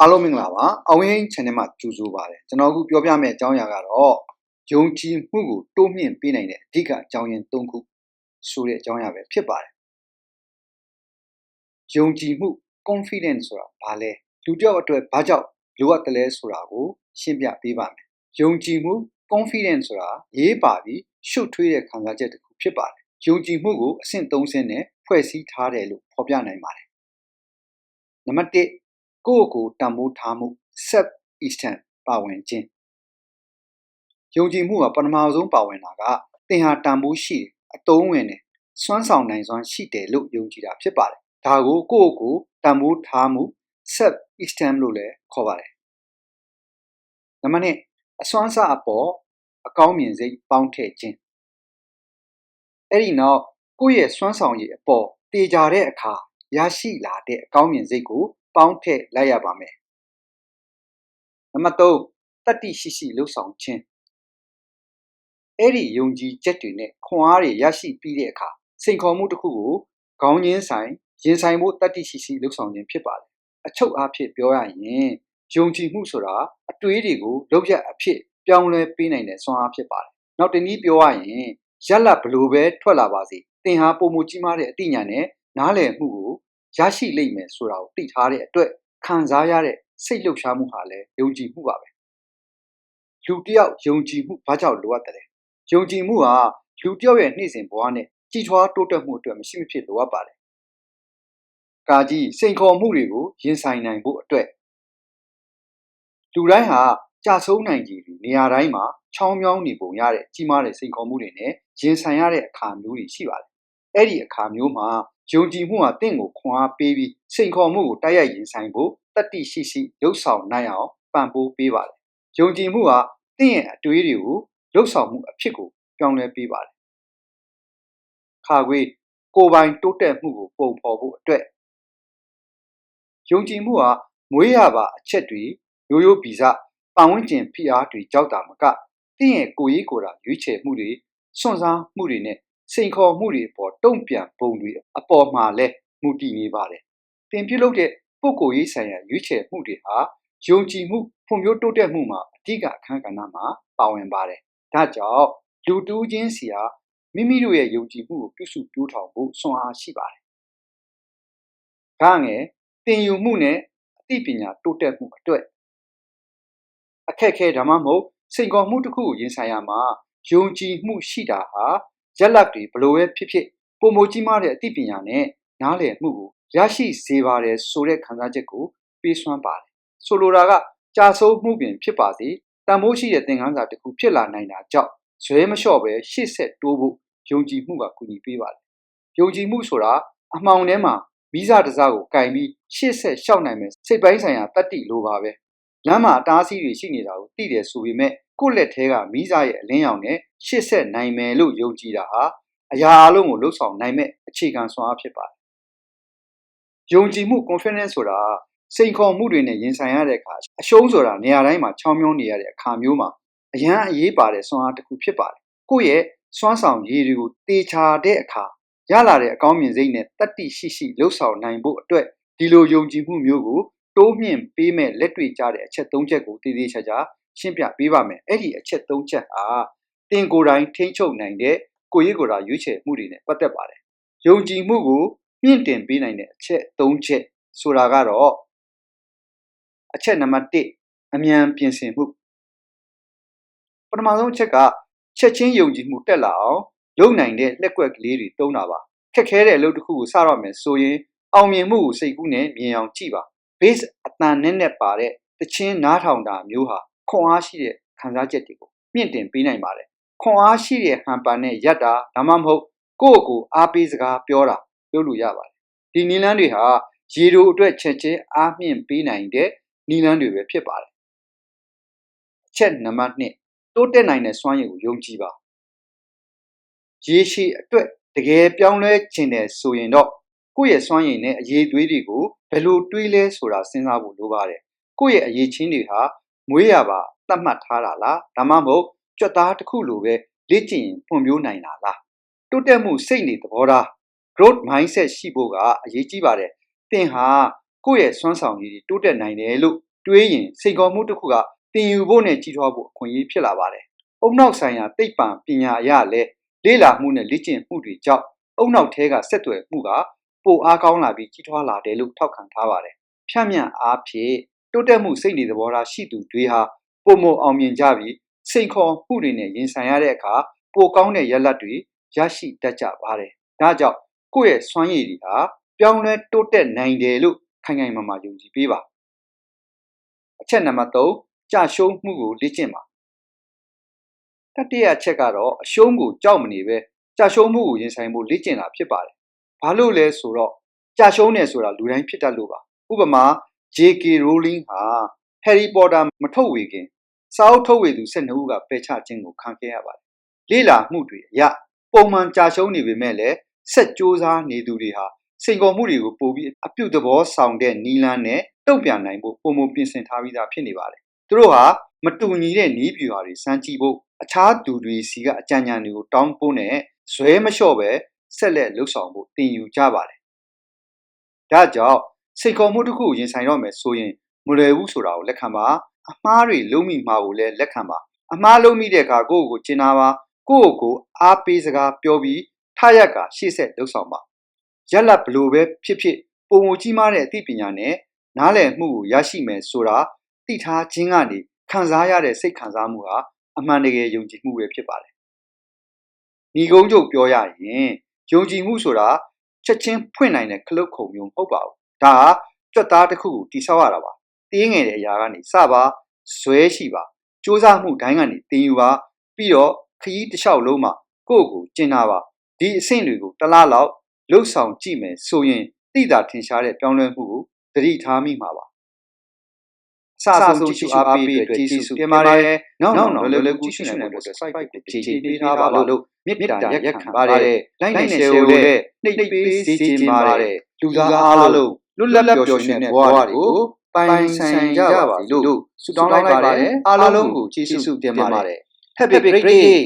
အားလုံးမင်္ဂလာပါအောင်ရင် channel မှာကြိုဆိုပါရစေကျွန်တော်အခုပြောပြမယ့်အကြောင်းအရာကတော့ယုံကြည်မှုကိုတိုးမြှင့်ပေးနိုင်တဲ့အဓိကအကြောင်းရင်း၃ခုဆိုတဲ့အကြောင်းအရာပဲဖြစ်ပါတယ်ယုံကြည်မှု confidence ဆိုတာဘာလဲလူတစ်ယောက်အတွက်ဘာကြောင့်လိုအပ်တယ်လဲဆိုတာကိုရှင်းပြပေးပါမယ်ယုံကြည်မှု confidence ဆိုတာရေးပါပြီးရှုပ်ထွေးတဲ့ခံစားချက်တစ်ခုဖြစ်ပါတယ်ယုံကြည်မှုကိုအဆင့်၃ဆင့်နဲ့ဖွဲ့စည်းထားတယ်လို့ဖော်ပြနိုင်ပါတယ်နံပါတ်1 ကိုယ့်ကိုယ်တန်ဖိုးထားမှု self esteem ပါဝင်ခြင်းယုံကြည်မှုကပထမဆုံးပါဝင်တာကသင်ဟာတန်ဖိုးရှိတယ်အတုံးဝင်တယ်စွမ်းဆောင်နိုင်စွမ်းရှိတယ်လို့ယုံကြည်တာဖြစ်ပါတယ်ဒါကိုကိုယ့်ကိုယ်တန်ဖိုးထားမှု self esteem လို့လည်းခေါ်ပါတယ်နံပါတ်2အစွမ်းစားအပေါ်အကောင်းမြင်စိတ်ပေါင်းထည့်ခြင်းအဲ့ဒီနောက်ကိုယ့်ရဲ့စွမ်းဆောင်ရည်အပေါ်တည်ကြတဲ့အခါရရှိလာတဲ့အကောင်းမြင်စိတ်ကို ပေါင်းထည့်လိုက်ရပါမယ်။နံပါတ်3တတ္တိရှိရှိလှုပ်ဆောင်ခြင်းအဲ့ဒီယုံကြည်ချက်တွေနဲ့ခွန်အားတွေရရှိပြီးတဲ့အခါစိန်ခေါ်မှုတစ်ခုကိုခေါင်းချင်းဆိုင်ရင်ဆိုင်ဖို့တတ္တိရှိရှိလှုပ်ဆောင်ခြင်းဖြစ်ပါတယ်။အချုပ်အားဖြင့်ပြောရရင်ယုံကြည်မှုဆိုတာအတွေးတွေကိုလောက်ရအဖြစ်ပြောင်းလဲပေးနိုင်တဲ့စွမ်းအားဖြစ်ပါတယ်။နောက်တနည်းပြောရရင်ရက်လက်ဘလို့ပဲထွက်လာပါစေသင်ဟာပုံမကြီးမားတဲ့အသိဉာဏ်နဲ့နားလည်မှုကို ရရှိလိမ့်မယ်ဆိုတာကိုသိထားတဲ့အတွက်ခံစားရတဲ့စိတ်လှုပ်ရှားမှုဟာလည်းယုံကြည်မှုပါပဲလူတယောက်ယုံကြည်မှုဘာကြောင့်လိုအပ်တယ်ယုံကြည်မှုဟာလူတယောက်ရဲ့နှိမ့်စဉ်ဘဝနဲ့ကြည်ထွားတိုးတက်မှုအတွက်မရှိမဖြစ်လိုအပ်ပါတယ်ကာကြီးစိန်ခေါ်မှုတွေကိုရင်ဆိုင်နိုင်ဖို့အတွက်လူတိုင်းဟာကြာဆုံးနိုင်ကြည်ပြီးနေရာတိုင်းမှာချောင်းမြောင်းနေပုံရတဲ့ကြီးမားတဲ့စိန်ခေါ်မှုတွေနဲ့ရင်ဆိုင်ရတဲ့အခါမျိုးတွေရှိပါတယ် အဲ့ဒီအခါမျိုးမှာယုံကြည်မှုဟာတင့်ကိုခွန်အားပေးပြီးစိန်ခေါ်မှုကိုတိုက်ရိုက်ရင်ဆိုင်ဖို့တတိရှိရှိလှုပ်ဆောင်နိုင်အောင်ပံ့ပိုးပေးပါတယ်။ယုံကြည်မှုဟာတင့်ရဲ့အတွေးတွေကိုလှုပ်ဆောင်မှုအဖြစ်ကိုပြောင်းလဲပေးပါတယ်။ခါခွေကိုယ်ပိုင်တိုးတက်မှုကိုပုံဖော်ဖို့အတွက်ယုံကြည်မှုဟာမွေးရပါအချက်တွေရိုးရိုးဗီဇပတ်ဝန်းကျင်ဖိအားတွေကြောက်တာမကတင့်ရဲ့ကိုယ်ရေးကိုယ်တာရွေးချယ်မှုတွေစွန့်စားမှုတွေနဲ့ စိန်ခေါ်မှုတွေအပေါ်တုံ့ပြန်ပုံတွေအပေါ်မှာလဲမူတည်နေပါတယ်။သင်ပြုလုပ်တဲ့ပုဂ္ဂိုလ်ရေးဆိုင်ရာရွေးချယ်မှုတွေဟာယုံကြည်မှုဖွံ့ဖြိုးတိုးတက်မှုမှာအဓိကအခန်းကဏ္ဍမှာပါဝင်ပါတယ်။ဒါကြောင့်လူတူးချင်းစီဟာမိမိတို့ရဲ့ယုံကြည်မှုကိုပြုစုပြောင်းထောင်ဖို့စွမ်းအားရှိပါတယ်။ဒါငယ်တင်ယူမှုနဲ့အသိပညာတိုးတက်မှုအတွက်အခက်ခဲဒါမှမဟုတ်စိန်ခေါ်မှုတစ်ခုကိုရင်ဆိုင်ရမှာယုံကြည်မှုရှိတာဟာ ရက်လက်တွေဘလို့ပဲဖြစ်ဖြစ်ပုံမကြီးမားတဲ့အသိပညာနဲ့နားလည်မှုကိုရရှိစေပါတယ်ဆိုတဲ့ခံစားချက်ကိုပေးစွမ်းပါတယ်ဆိုလိုတာကကြာဆုံးမှုပင်ဖြစ်ပါစေတန်ဖိုးရှိတဲ့သင်ခန်းစာတစ်ခုဖြစ်လာနိုင်တာကြောင့်ဇွဲမလျှော့ပဲရှေ့ဆက်တိုးဖို့ယုံကြည်မှုကကူညီပေးပါတယ်ယုံကြည်မှုဆိုတာအမှောင်ထဲမှာမိစားတစားကိုကင်ပြီးရှေ့ဆက်ရှောက်နိုင်မယ်စိတ်ပိုင်းဆိုင်ရာတတ္တိလိုပါပဲလမ်းမှာအတားအဆီးတွေရှိနေတာကိုသိတယ်ဆိုပေမဲ့ ကိုယ့်လက်ထဲကမိစားရဲ့အလင်းရောင်နဲ့ရှေ့ဆက်နိုင်မယ်လို့ယုံကြည်တာဟာအရာအလုံးကိုလှုပ်ဆောင်နိုင်မဲ့အခြေခံစွမ်းအားဖြစ်ပါတယ်။ယုံကြည်မှု confidence ဆိုတာစိန်ခေါ်မှုတွေနဲ့ရင်ဆိုင်ရတဲ့အခါအရှုံးဆိုတာနေရာတိုင်းမှာချောင်းမြောင်းနေရတဲ့အခါမျိုးမှာအရန်အရေးပါတဲ့စွမ်းအားတစ်ခုဖြစ်ပါတယ်။ကိုယ့်ရဲ့စွမ်းဆောင်ရည်တွေကိုတေချာတဲ့အခါရလာတဲ့အကောင်းမြင်စိတ်နဲ့တတ္တိရှိရှိလှုပ်ဆောင်နိုင်ဖို့အတွက်ဒီလိုယုံကြည်မှုမျိုးကိုတိုးမြင့်ပေးမဲ့လက်တွေ့ကြတဲ့အချက်၃ချက်ကိုတည်တည်ချာချာ ရှင်းပြပေးပါမယ်အဲ့ဒီအချက်၃ချက်ဟာတင်ကိုယ်တိုင်ထိ ंछ ုပ်နိုင်တဲ့ကိုရေးကိုယ်တာရွေးချယ်မှုတွေနဲ့ပတ်သက်ပါတယ်ယုံကြည်မှုကိုမြင့်တင်ပေးနိုင်တဲ့အချက်၃ချက်ဆိုတာကတော့အချက်နံပါတ်1အမြန်ပြင်ဆင်မှုပထမဆုံးအချက်ကချက်ချင်းယုံကြည်မှုတက်လာအောင်လုပ်နိုင်တဲ့လက်ကွက်ကလေးတွေတုံးတာပါခက်ခဲတဲ့အလုပ်တစ်ခုကိုစရမယ်ဆိုရင်အောင်မြင်မှုကိုစိတ်ကူးနဲ့မြင်အောင်ကြည့်ပါ base အတန်နဲ့နဲ့ပါတဲ့တချင်းနားထောင်တာမျိုးဟာ ခွန်အားရှိတဲ့ခံစားချက်တွေကိုမြင့်တင်ပေးနိုင်ပါတယ်ခွန်အားရှိတဲ့ဟန်ပန်နဲ့ရက်တာဒါမှမဟုတ်ကိုယ့်ကိုအားပေးစကားပြောတာလုပ်လို့ရပါတယ်ဒီနီလန်းတွေဟာရေတို့အတွက်ချက်ချင်းအားမြင့်ပေးနိုင်တဲ့နီလန်းတွေပဲဖြစ်ပါတယ်အချက်နံပါတ်1တိုးတက်နိုင်တဲ့စွမ်းရည်ကိုယုံကြည်ပါရေရှည်အတွက်တကယ်ပြောင်းလဲခြင်းတယ်ဆိုရင်တော့ကိုယ့်ရဲ့စွမ်းရည်နဲ့အရေးသွေးတွေကိုဘယ်လိုတွေးလဲဆိုတာစဉ်းစားဖို့လိုပါတယ်ကိုယ့်ရဲ့အရေးချင်းတွေဟာ မွေးရပါသတ်မှတ်ထားတာလားဒါမှမဟုတ်ကြွက်သားတစ်ခုလိုပဲလေ့ကျင့်ရင်ဖွံ့ဖြိုးနိုင်တာလားတိုးတက်မှုစိတ်နေသဘောထား growth mindset ရှိဖို့ကအရေးကြီးပါတယ်သင်ဟာကိုယ့်ရဲ့စွမ်းဆောင်ရည်တိုးတက်နိုင်တယ်လို့တွေးရင်စိတ်ကောမှုတစ်ခုကတင်ယူဖို့နဲ့ကြီးထွားဖို့အခွင့်အရေးဖြစ်လာပါတယ်။အုံနောက်ဆိုင်ရာသိပ္ပံပညာအရလည်းလေ့လာမှုနဲ့လေ့ကျင့်မှုတွေကြောင့်အုံနောက်ထဲကဆက်သွယ်မှုကပိုအားကောင်းလာပြီးကြီးထွားလာတယ်လို့ထောက်ခံထားပါတယ်။ဖြန့်မြန့်အားဖြင့် တိုးတက်မှုစိတ်နေသဘောထားရှိသူတွေဟာပုံမအောင်မြင်ကြပြီးစိန်ခေါ်မှုတွေနဲ့ရင်ဆိုင်ရတဲ့အခါပိုကောင်းတဲ့ရလဒ်တွေရရှိတတ်ကြပါတယ်။ဒါကြောင့်ကိုယ့်ရဲ့စွမ်းရည်တွေဟာပြောင်းလဲတိုးတက်နိုင်တယ်လို့ခိုင်ခိုင်မာမာယုံကြည်ပေးပါအချက်နံပါတ်3ကြာရှုံးမှုကိုလေ့ကျင့်ပါတတိယအချက်ကတော့အရှုံးကိုကြောက်မနေပဲကြာရှုံးမှုကိုရင်ဆိုင်ဖို့လေ့ကျင့်တာဖြစ်ပါတယ်ဘာလို့လဲဆိုတော့ကြာရှုံးနေဆိုတာလူတိုင်းဖြစ်တတ်လို့ပါဥပမာ J.K. Rowling ဟာ Harry Potter မထုတ်ဝေခင်စာအုပ်ထုတ်ဝေသူ12ဦးကပယ်ချခြင်းကိုခံခဲ့ရပါတယ်လေ့လာမှုတွေအရပုံမှန်ကြာရှုံးနေပေမဲ့လည်းဆက်ကြိုးစားနေသူတွေဟာစိန်ခေါ်မှုတွေကိုပိုပြီးအပြုတ်သဘောဆောင်တဲ့နီလန်းနဲ့တုံ့ပြန်နိုင်ဖို့ပုံမပြင်ဆင်ထားပြီးသားဖြစ်နေပါတယ်။သူတို့ဟာမတူညီတဲ့နီးပြူဟာတွေစမ်းကြည့်ဖို့အခြားသူတွေစီကအကြံဉာဏ်တွေကိုတောင်းပို့နဲ့ဇွဲမလျှော့ပဲဆက်လက်လှုပ်ဆောင်ဖို့တင်ယူကြပါတယ်။ဒါကြောင့် စိတ်ခေါ်မှုတစ်ခုကိုရင်ဆိုင်တော့မယ်ဆိုရင်မလွယ်ဘူးဆိုတာကိုလက်ခံပါအမှားတွေလုံးမိမှာကိုလည်းလက်ခံပါအမှားလုံးမိတဲ့အခါကိုယ့်ကိုယ်ကိုကျင်နာပါကိုယ့်ကိုယ်ကိုအားပေးစကားပြောပြီးထရက်ကရှေ့ဆက်လှုပ်ဆောင်ပါရက်လက်ဘလို့ပဲဖြစ်ဖြစ်ပုံမကြီးမားတဲ့အသိပညာနဲ့နားလည်မှုကိုရရှိမယ်ဆိုတာသိထားခြင်းကနေခံစားရတဲ့စိတ်ခံစားမှုဟာအမှန်တကယ်ယုံကြည်မှုပဲဖြစ်ပါတယ်။ညီကုန်းချုပ်ပြောရရင်ယုံကြည်မှုဆိုတာချက်ချင်းဖွင့်နိုင်တဲ့ခလုတ်ခုံမျိုးမဟုတ်ပါဘူး။ ဒါဟာကြွက်သားတစ်ခုကိုတိဆောက်ရတာပါ။တင်းငယ်တဲ့အရာကနေစပါဇွဲရှိပါစ조사မှုတိုင်းကနေတင်ယူပါပြီးတော့ခရီးတစ်လျှောက်လုံးမှာကိုယ့်ကိုကျင်နာပါဒီအဆင့်တွေကိုတစ်လားလောက်လှုပ်ဆောင်ကြည့်မယ်ဆိုရင်သိတာထင်ရှားတဲ့ပြောင်းလဲမှုကိုသတိထားမိမှာပါအစအဆုံးကြည့်ရှုအားပေးအတွက်ကျေးဇူးတင်ပါတယ်နောက်နောက်လွယ်လွယ်ကူကြည့်ရှုနိုင်ဖို့အတွက် site ကိုကြည့်ကြည့်ပေးထားပါလို့မေတ္တာရက်ခံပါတယ်လိုက်နဲ့ share ကိုလည်းနှိပ်ပေးစေချင်ပါတယ်လူသားအားလုံး လွတ်လပ်ပျော်ရွှင်တဲ့ဘဝတွေကိုပိုင်ဆိုင်ကြပါလို့ဆုတောင်းလိုက်ပါတယ်အားလုံးကိုကျေးဇူးတင်ပါတယ် Happy Great Day